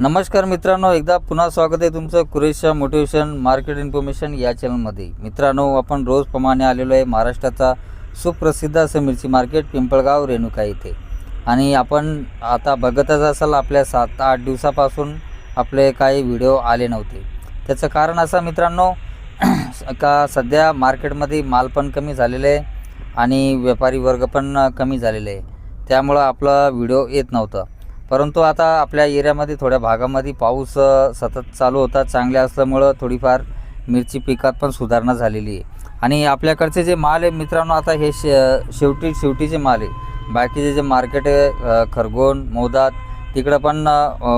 नमस्कार मित्रांनो एकदा पुन्हा स्वागत आहे तुमचं कुरेशा मोटिवेशन मार्केट इन्फॉर्मेशन या चॅनलमध्ये. मित्रांनो आपण रोजप्रमाणे आलेलो आहे महाराष्ट्राचा सुप्रसिद्ध असं मिरची मार्केट पिंपळगाव रेणुका येथे आणि आपण आता बघतच असाल आपल्या सात आठ दिवसापासून आपले काही व्हिडिओ आले नव्हते. त्याचं कारण असं मित्रांनो का सध्या मार्केटमध्ये माल पण कमी झालेला आहे आणि व्यापारी वर्ग पण कमी झालेले आहे. त्यामुळं आपला व्हिडिओ येत नव्हता. परंतु आता आपल्या एरियामध्ये थोड्या भागामध्ये पाऊस सतत चालू होता. चांगल्या असल्यामुळं थोडीफार मिरची पिकात पण सुधारणा झालेली आहे. आणि आपल्याकडचे जे माल आहे मित्रांनो आता हे शे शेवटी शेवटीचे माल आहे. बाकीचे जे मार्केट आहे खरगोन मौदात तिकडं पण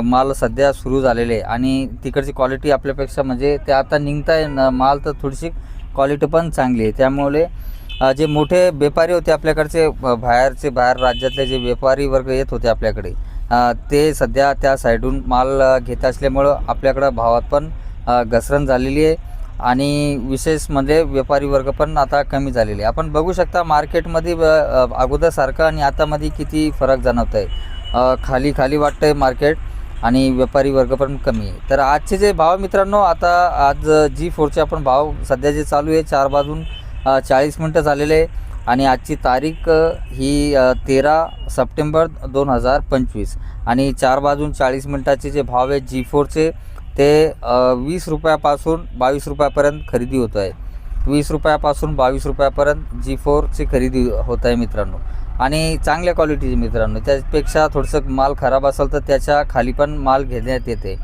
माल सध्या सुरू झालेले आहे. आणि तिकडची क्वालिटी आपल्यापेक्षा म्हणजे ते आता निघताय आहे न माल तर थोडीशी क्वालिटी पण चांगली आहे. त्यामुळे जे मोठे व्यापारी होते आपल्याकडचे बाहेरचे बाहेर राज्यातले जे व्यापारी वर्ग येत होते आपल्याकडे ते सध्या त्या साईडून माल घेत असल्यामुळं आपल्याकडं भावात पण घसरण झालेली आहे. आणि विशेष म्हणजे व्यापारी वर्ग पण आता कमी झालेले. आहे आपण बघू शकता मार्केटमध्ये अगोदरसारखं आणि आतामध्ये किती फरक जाणवत आहे खाली खाली वाटतं आहे मार्केट आणि व्यापारी वर्ग पण कमी आहे. तर आजचे जे भाव मित्रांनो आता आज जी फोरचे आपण भाव सध्या जे चालू आहे चार बाजून चाळीस मिनटं झालेले आहे. आणि आजची तारीख ही तेरा सप्टेंबर दोन हजार पंचवीस. आणि चार बाजून चाळीस मिनटाचे जे भाव आहेत जी फोरचे ते वीस रुपयापासून बावीस रुपयापर्यंत खरेदी होत आहे. वीस रुपयापासून बावीस रुपयापर्यंत जी फोरची खरेदी होत आहे मित्रांनो. आणि चांगल्या क्वालिटीचे मित्रांनो त्यापेक्षा थोडंसं माल खराब असेल तर त्याच्याखाली पण माल घेण्यात येते.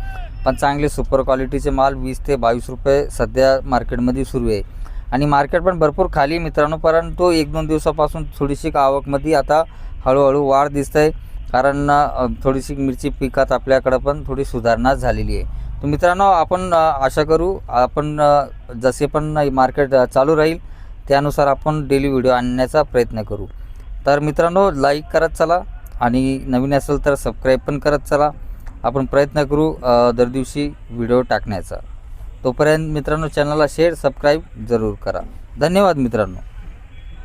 पण चांगले सुपर क्वालिटीचे माल वीस ते बावीस रुपये सध्या मार्केटमध्ये सुरू आहे. आणि मार्केट पण भरपूर खाली मित्रांनो. परंतु एक दोन दिवसापासून थोडीशी आवकमध्ये आता हळूहळू वाढ दिसत आहे कारण थोडीशी मिरची पिकात आपल्याकडं पण थोडी सुधारणा झालेली आहे. तर मित्रांनो आपण आशा करू आपण जसे पण मार्केट चालू राहील त्यानुसार आपण डेली व्हिडिओ आणण्याचा प्रयत्न करू. तर मित्रांनो लाईक करत चला आणि नवीन असेल तर सबस्क्राईब पण करत चला. आपण प्रयत्न करू दर दिवशी व्हिडिओ टाकण्याचा. तोपर्यंत मित्रांनो चॅनलला शेअर सबस्क्राईब जरूर करा. धन्यवाद मित्रांनो.